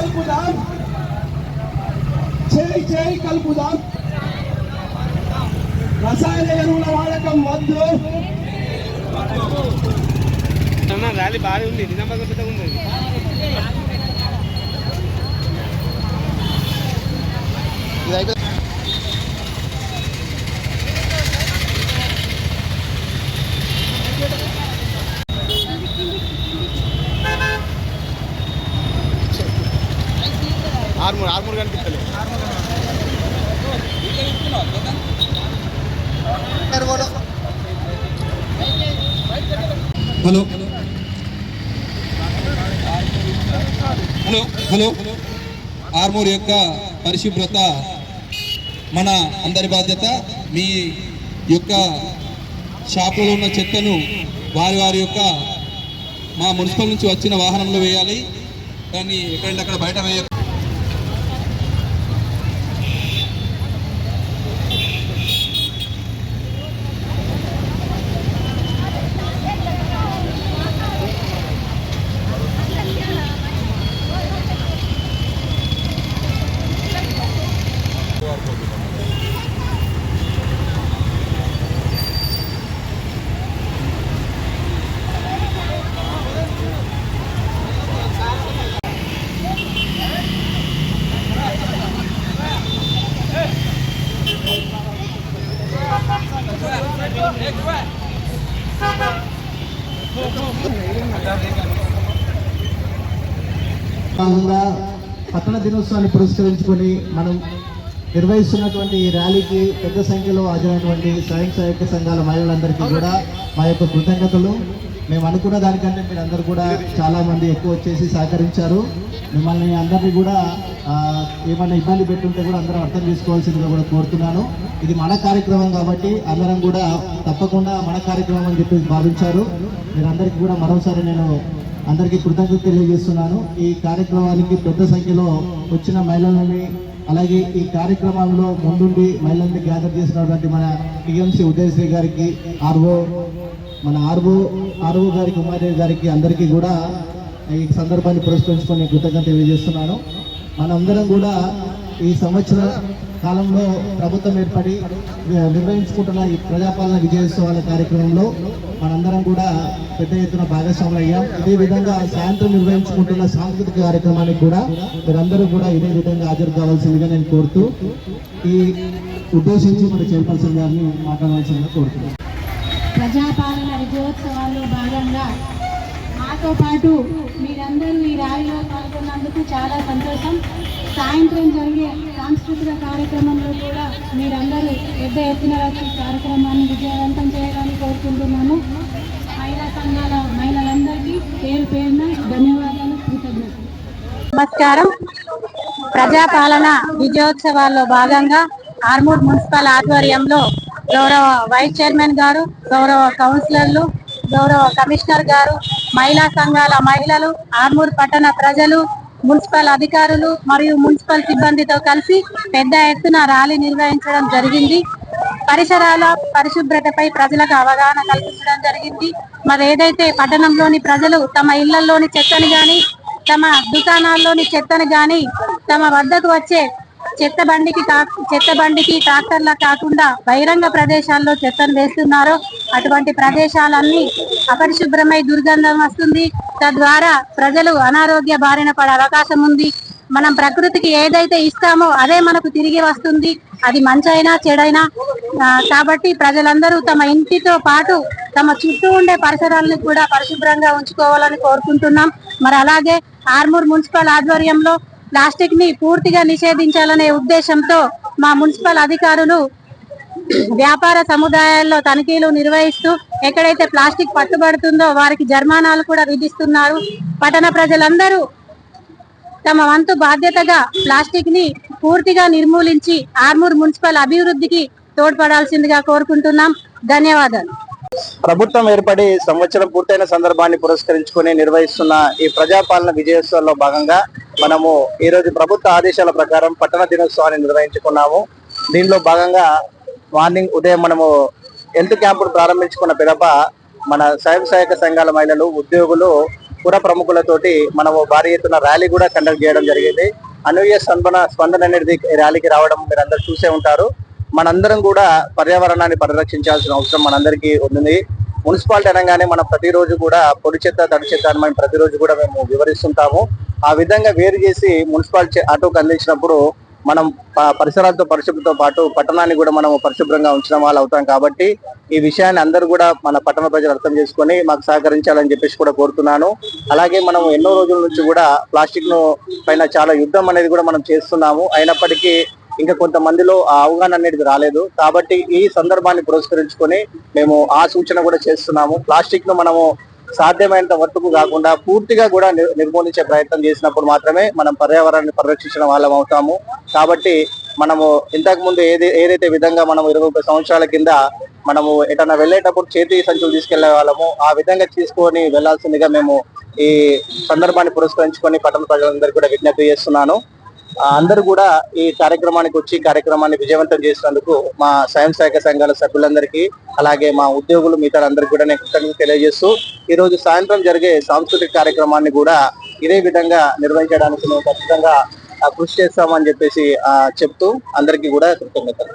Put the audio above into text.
కలుపుదాం. చేయి చేయి కలుపుదాం. రసాయన ఎరువుల వాడకం వద్దు. బాగానే ఉంది. నిజామాబాద్ పెద్దగా ఉంది. ఇది అయిపోయింది ఆర్మూర్ ఆర్మూర్ కనిపిస్తలేదు హలో. Hello hello. ఆర్మూర్ యొక్క పరిశుభ్రత మన అందరి బాధ్యత. మీ యొక్క షాపులో ఉన్న చెత్తను వారి వారి యొక్క మా మున్సిపల్ నుంచి వచ్చిన వాహనంలో వేయాలి. దాన్ని ఎక్కడంటే అక్కడ బయట వేయ భాగంగా పట్టణ దినోత్సవాన్ని పురస్కరించుకొని మనం నిర్వహిస్తున్నటువంటి ఈ ర్యాలీకి పెద్ద సంఖ్యలో హాజరైనటువంటి స్వయం సహాయక సంఘాల మహిళలందరికీ కూడా మా యొక్క కృతజ్ఞతలు. మేము అనుకున్న దానికంటే మీరు అందరూ కూడా చాలామంది ఎక్కువ వచ్చేసి సహకరించారు. మిమ్మల్ని అందరినీ కూడా ఏమైనా ఇబ్బంది పెట్టుంటే కూడా అందరం అర్థం చేసుకోవాల్సిందిగా కూడా కోరుతున్నాను. ఇది మన కార్యక్రమం కాబట్టి అందరం కూడా తప్పకుండా మన కార్యక్రమం అని చెప్పి భావించారు. మీరందరికీ కూడా మరోసారి నేను అందరికీ కృతజ్ఞత తెలియజేస్తున్నాను. ఈ కార్యక్రమానికి పెద్ద సంఖ్యలో వచ్చిన మహిళలని అలాగే ఈ కార్యక్రమంలో ముందుండి మహిళల్ని గ్యాదర్ చేసినటువంటి మన టీఎంసీ ఉదయశ్రీ గారికి ఆర్ఓ మన ఆర్ఓ ఆర్ఓ గారికి ఉమాదేవి గారికి అందరికీ కూడా ఈ సందర్భాన్ని పురస్కరించుకొని కృతజ్ఞత తెలియజేస్తున్నాను. మనందరం కూడా ఈ సంవత్సర కాలంలో ప్రభుత్వం ఏర్పడి నిర్వహించుకుంటున్న ఈ ప్రజాపాలన విజయోత్సవాల కార్యక్రమంలో మనందరం కూడా పెద్ద ఎత్తున భాగస్వాములు అయ్యాం ఇదే విధంగా సాయంత్రం నిర్వహించుకుంటున్న సాంస్కృతిక కార్యక్రమానికి కూడా మీరందరూ కూడా ఇదే విధంగా హాజరు కావాల్సిందిగా నేను కోరుతూ ఈ ఉద్దేశించి మన చైర్పర్సన్ గారిని మాట్లాడవలసిందిగా కోరుతున్నాను. ప్రజాపాలన విజయోత్సవాల్లో భాగంగా మాతో పాటు మీరందరూ ఈ ర్యాలీలో పాల్గొన్నందుకు చాలా సంతోషం. సాయంత్రం జరిగే సాంస్కృతిక కార్యక్రమంలో కూడా మీరందరూ పెద్ద ఎత్తున వచ్చి కార్యక్రమాన్ని విజయవంతం చేయాలని కోరుకుంటున్నాము. మహిళా సంఘాల మహిళలందరికీ పేరు పేరున ధన్యవాదాలు కృతజ్ఞతలు. నమస్కారం. ప్రజాపాలన విజయోత్సవాల్లో భాగంగా ఆర్మూర్ మున్సిపల్ ఆధ్వర్యంలో గౌరవ వైస్ చైర్మన్ గారు గౌరవ కౌన్సిలర్లు గౌరవ కమిషనర్ గారు మహిళా సంఘాల మహిళలు ఆర్మూర్ పట్టణ ప్రజలు మున్సిపల్ అధికారులు మరియు మున్సిపల్ సిబ్బందితో కలిసి పెద్ద ఎత్తున ర్యాలీ నిర్వహించడం జరిగింది. పరిసరాల పరిశుభ్రతపై ప్రజలకు అవగాహన కల్పించడం జరిగింది. మరి ఏదైతే పట్టణంలోని ప్రజలు తమ ఇళ్ళలోని చెత్తని గాని తమ దుకాణాల్లోని చెత్తని గాని తమ వద్దకు వచ్చే చెత్త బండికి చెత్త బండికి ట్రాక్టర్లా కాకుండా బహిరంగ ప్రదేశాల్లో చెత్తను వేస్తున్నారో అటువంటి ప్రదేశాలన్నీ అపరిశుభ్రమై దుర్గంధం వస్తుంది. తద్వారా ప్రజలు అనారోగ్య బారిన పడే అవకాశం ఉంది. మనం ప్రకృతికి ఏదైతే ఇస్తామో అదే మనకు తిరిగి వస్తుంది. అది మంచైనా చెడైనా. కాబట్టి ప్రజలందరూ తమ ఇంటితో పాటు తమ చుట్టూ ఉండే పరిసరాలను కూడా పరిశుభ్రంగా ఉంచుకోవాలని కోరుకుంటున్నాం. మరి అలాగే ఆర్మూర్ మున్సిపల్ ఆధ్వర్యంలో ప్లాస్టిక్ని పూర్తిగా నిషేధించాలనే ఉద్దేశంతో మా మున్సిపల్ అధికారులు వ్యాపార సముదాయాల్లో తనిఖీలు నిర్వహిస్తూ ఎక్కడైతే ప్లాస్టిక్ పట్టుబడుతుందో వారికి జరిమానాలు కూడా విధిస్తున్నారు. పట్టణ ప్రజలందరూ తమ వంతు బాధ్యతగా ప్లాస్టిక్ని పూర్తిగా నిర్మూలించి ఆర్మూర్ మున్సిపల్ అభివృద్ధికి తోడ్పడాల్సిందిగా కోరుకుంటున్నాం. ధన్యవాదాలు. ప్రభుత్వం ఏర్పడి సంవత్సరం పూర్తయిన సందర్భాన్ని పురస్కరించుకొని నిర్వహిస్తున్న ఈ ప్రజాపాలన విజయోత్సవంలో భాగంగా మనము ఈ రోజు ప్రభుత్వ ఆదేశాల ప్రకారం పట్టణ దినోత్సవాన్ని నిర్వహించుకున్నాము. దీనిలో భాగంగా మార్నింగ్ ఉదయం మనము హెల్త్ క్యాంపును ప్రారంభించుకున్న పిదప మన స్వయం సహాయక సంఘాల మహిళలు ఉద్యోగులు పుర ప్రముఖులతోటి మనము భారీ ఎత్తున ర్యాలీ కూడా కండక్ట్ చేయడం జరిగింది. అనూహ్య స్పందన స్పందన అనేది ర్యాలీకి రావడం మీరు అందరు చూసే ఉంటారు. మనందరం కూడా పర్యావరణాన్ని పరిరక్షించాల్సిన అవసరం మనందరికీ ఉంది మున్సిపాలిటీ అనగానే మనం ప్రతిరోజు కూడా పొడి చెత్త తడి చెత్త అని మనం ప్రతిరోజు కూడా మేము వివరిస్తుంటాము. ఆ విధంగా వేరు చేసి మున్సిపాలిటీ ఆటోకి అందించినప్పుడు మనం పరిసరాలతో పరిశుభ్రతతో పాటు పట్టణాన్ని కూడా మనం పరిశుభ్రంగా ఉంచిన వాళ్ళు అవుతాం కాబట్టి ఈ విషయాన్ని అందరూ కూడా మన పట్టణ ప్రజలు అర్థం చేసుకొని మాకు సహకరించాలని చెప్పేసి కూడా కోరుతున్నాను. అలాగే మనం ఎన్నో రోజుల నుంచి కూడా ప్లాస్టిక్ను పైన చాలా యుద్ధం అనేది కూడా మనం చేస్తున్నాము. అయినప్పటికీ ఇంకా కొంతమందిలో ఆ అవగాహన అనేది రాలేదు. కాబట్టి ఈ సందర్భాన్ని పురస్కరించుకొని మేము ఆ సూచన కూడా చేస్తున్నాము. ప్లాస్టిక్ను మనము సాధ్యమైనంత వరకు కాకుండా పూర్తిగా కూడా నిర్మూలించే ప్రయత్నం చేసినప్పుడు మాత్రమే మనం పర్యావరణాన్ని పరిరక్షించిన వాళ్ళం అవుతాము. కాబట్టి మనము ఇంతకు ముందు ఏది ఏదైతే విధంగా మనం ఇరవై ముప్పై సంవత్సరాల కింద మనము ఎటన్నా వెళ్ళేటప్పుడు చేతి సంచులు తీసుకెళ్ళే వాళ్ళము ఆ విధంగా తీసుకొని వెళ్ళాల్సిందిగా మేము ఈ సందర్భాన్ని పురస్కరించుకొని పట్టణ ప్రజలందరికీ కూడా విజ్ఞప్తి చేస్తున్నాను. అందరూ కూడా ఈ కార్యక్రమానికి వచ్చి కార్యక్రమాన్ని విజయవంతం చేసినందుకు మా స్వయం సహాయక సంఘాల సభ్యులందరికీ అలాగే మా ఉద్యోగులు మిగతా అందరికీ కూడా నేను కృతజ్ఞత తెలియజేస్తూ ఈ రోజు సాయంత్రం జరిగే సాంస్కృతిక కార్యక్రమాన్ని కూడా ఇదే విధంగా నిర్వహించడానికి మేము ఖచ్చితంగా కృషి చేస్తామని చెప్పేసి ఆ, చెప్తూ అందరికీ కూడా కృతజ్ఞతలు.